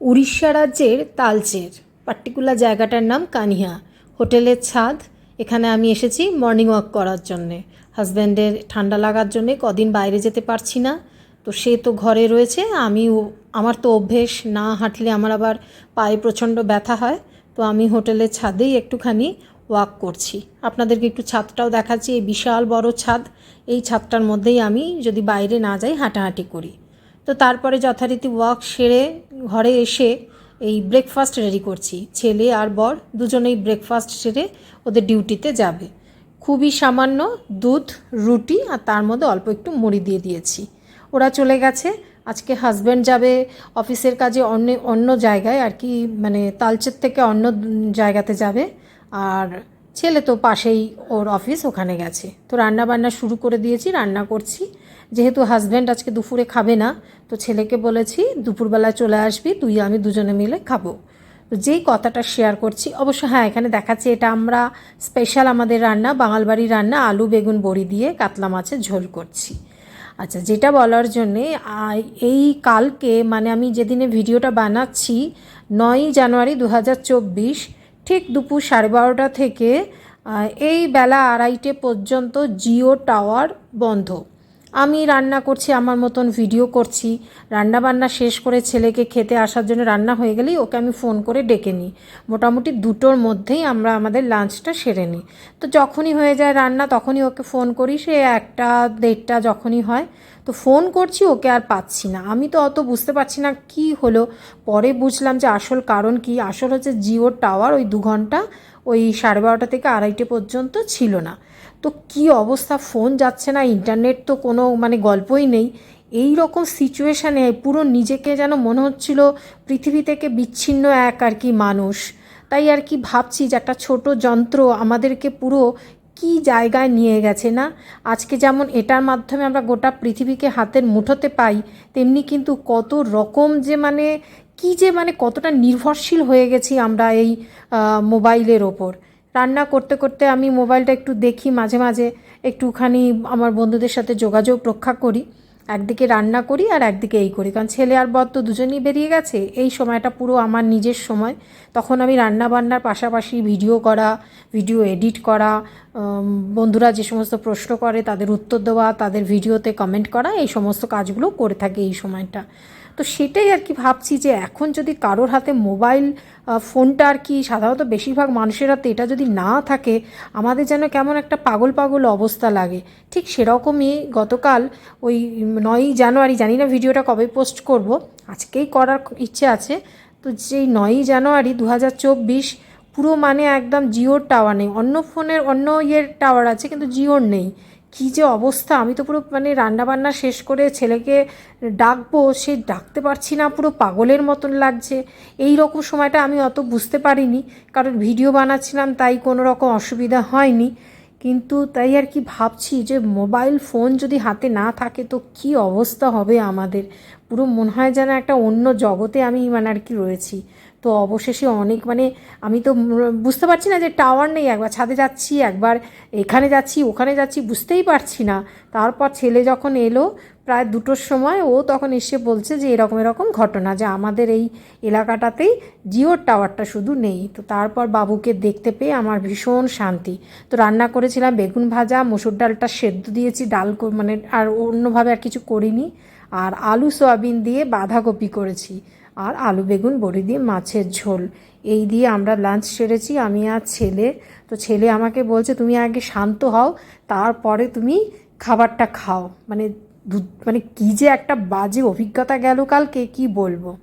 উড়িষ্যা রাজ্যের তালচের, পার্টিকুলার জায়গাটার নাম কানিহা হোটেলের ছাদ, এখানে আমি এসেছি মর্নিং ওয়াক করার জন্যে। হাজব্যান্ডের ঠান্ডা লাগার জন্যে কদিন বাইরে যেতে পারছি না। তো সে তো ঘরে রয়েছে, আমি আমার তো অভ্যেস, না হাঁটলে আমার আবার পায়ে প্রচণ্ড ব্যথা হয়। তো আমি হোটেলের ছাদেই একটুখানি ওয়াক করছি। আপনাদেরকে একটু ছাদটাও দেখাচ্ছি, এই বিশাল বড় ছাদ। এই ছাদটার মধ্যেই আমি যদি বাইরে না যাই, হাঁটাহাঁটি করি। তো তারপরে যথারীতি ওয়াক সেরে ঘরে এসে এই ব্রেকফাস্ট রেডি করছি। ছেলে আর বর দুজনেই ব্রেকফাস্ট সেরে ওদের ডিউটিতে যাবে। খুবই সামান্য দুধ, রুটি আর তার মধ্যে অল্প একটু মুড়ি দিয়ে দিয়েছি। ওরা চলে গেছে। আজকে হাজব্যান্ড যাবে অফিসের কাজে অন্য অন্য জায়গায় আর কি মানে তালচের থেকে অন্য জায়গাতে যাবে। আর ছেলে তো পাশেই ওর অফিস ওখানে গেছে। তো রান্না বান্না শুরু করে দিয়েছি, রান্না করছি। যেহেতু হাজব্যান্ড আজকে দুপুরে খাবে না, তো ছেলেকে বলেছি দুপুরবেলা চলে আসবি, তুই আমি দুজনে মিলে খাব। তো যেই কথাটা শেয়ার করছি, অবশ্য হ্যাঁ এখানে দেখাচ্ছি, এটা আমরা স্পেশাল আমাদের রান্না বাঙাল বাড়ির রান্না, আলু, বেগুন, বড়ি দিয়ে কাতলা মাছের ঝোল করছি। আচ্ছা যেটা বলার জন্যে এই কালকে মানে আমি যেদিনে ভিডিওটা বানাচ্ছি, নয়ই জানুয়ারি দু হাজার চব্বিশ, ঠিক দুপুর সাড়ে বারোটা থেকে এই বেলা আড়াইটে পর্যন্ত জিও টাওয়ার বন্ধ। আমি রান্না করছি, আমার মতন ভিডিও করছি। রান্না বান্না শেষ করে ছেলেকে খেতে আসার জন্য রান্না হয়ে গেলেই ওকে আমি ফোন করে ডেকে নিই। মোটামুটি দুটোর মধ্যেই আমরা আমাদের লাঞ্চটা সেরে নিই। তো যখনই হয়ে যায় রান্না, তখনই ওকে ফোন করি। সে একটা দেড়টা যখনই হয় তো ফোন করছি, ওকে আর পাচ্ছি না। আমি তো অত বুঝতে পারছি না কি হলো। পরে বুঝলাম যে আসল কারণ কি। আসল হচ্ছে জিও টাওয়ার ওই দু ঘণ্টা, ওই সাড়ে বারোটা থেকে আড়াইটে পর্যন্ত ছিল না। তো কি অবস্থা? ফোন যাচ্ছে না, ইন্টারনেট তো কোনো মানে গল্পই নেই। এই রকম সিচুয়েশানে পুরো নিজেকে যেন মনে হচ্ছিল পৃথিবী থেকে বিচ্ছিন্ন এক আর কি মানুষ। তাই আর কি ভাবছি যে একটা ছোট যন্ত্র আমাদেরকে পুরো কি জায়গায় নিয়ে গেছে না? আজকে যেমন এটার মাধ্যমে আমরা গোটা পৃথিবীকে হাতের মুঠোতে পাই, তেমনি কিন্তু কত রকম যে মানে কি যে মানে কতটা নির্ভরশীল হয়ে গেছি আমরা এই মোবাইলের ওপর। রান্না করতে করতে আমি মোবাইলটা একটু দেখি মাঝে মাঝে, একটুখানি আমার বন্ধুদের সাথে যোগাযোগ রক্ষা করি, একদিকে রান্না করি আর একদিকে এই করি। কারণ ছেলে আর বর তো দুজনেই বেরিয়ে গেছে, এই সময়টা পুরো আমার নিজের সময়। তখন আমি রান্না বান্নার পাশাপাশি ভিডিও করা, ভিডিও এডিট করা বন্ধুরা যে সমস্ত প্রশ্ন করে, তাদের উত্তর দেওয়া, তাদের ভিডিওতে কমেন্ট করা, এই সমস্ত কাজগুলো করে থাকে এই সময়টা। তো সেটাই আর কি ভাবছি যে এখন যদি কারোর হাতে মোবাইল ফোনটা আর কি সাধারণত বেশিরভাগ মানুষের হাতে এটা যদি না থাকে, আমাদের যেন কেমন একটা পাগল পাগল অবস্থা লাগে। ঠিক সেরকমই গতকাল ওই নয়ই জানুয়ারি, জানি না ভিডিওটা কবে পোস্ট করব, আজকেই করার ইচ্ছে আছে। তো যেই নয়ই জানুয়ারি দু হাজার চব্বিশ পুরো মানে একদম জিওর টাওয়ার নেই। অন্য ফোনের অন্য ইয়ের টাওয়ার আছে, কিন্তু জিওর নেই। কী যে অবস্থা! আমি তো পুরো মানে রান্নাবান্না শেষ করে ছেলেকে ডাকবো, সে ডাকতে পারছি না, পুরো পাগলের মতন লাগছে। এই রকম সময়টা আমি অত বুঝতে পারিনি। কারণ ভিডিও বানাচ্ছিলাম, তাই কোনো রকম অসুবিধা হয়নি। কিন্তু তাই আর কি ভাবছি যে মোবাইল ফোন যদি হাতে না থাকে, তো কি অবস্থা হবে আমাদের? পুরো মনে হয় যেন একটা অন্য জগতে আমি মানে আর কি রয়েছি। তো অবশেষে অনেক মানে আমি তো বুঝতে পারছি না যে টাওয়ার নেই, একবার ছাদে যাচ্ছি, একবার এখানে যাচ্ছি, ওখানে যাচ্ছি, বুঝতেই পারছি না। তারপর ছেলে যখন এলো প্রায় দুটোর সময়, ও তখন এসে বলছে যে এরকম এরকম ঘটনা, যে আমাদের এই এলাকাটাতেই জিওর টাওয়ারটা শুধু নেই। তো তারপর বাবুকে দেখতে পেয়ে আমার ভীষণ শান্তি। তো রান্না করেছিলাম, বেগুন ভাজা, মসুর ডালটা সেদ্ধ দিয়েছি, ডাল মানে আর অন্যভাবে আর কিছু করিনি। আর আলু, সয়াবিন দিয়ে বাঁধাকপি করেছি। আর আলু, বেগুন, বড়ি দিয়ে মাছের ঝোল। এই দিয়ে আমরা লাঞ্চ সেরেছি। আমি আর ছেলে। তো ছেলে আমাকে বলছে, তুমি আগে শান্ত হও, তারপরে তুমি খাবারটা খাও। মানে মানে কী যে একটা বাজে অভিজ্ঞতা গেল কালকে, কি বলব?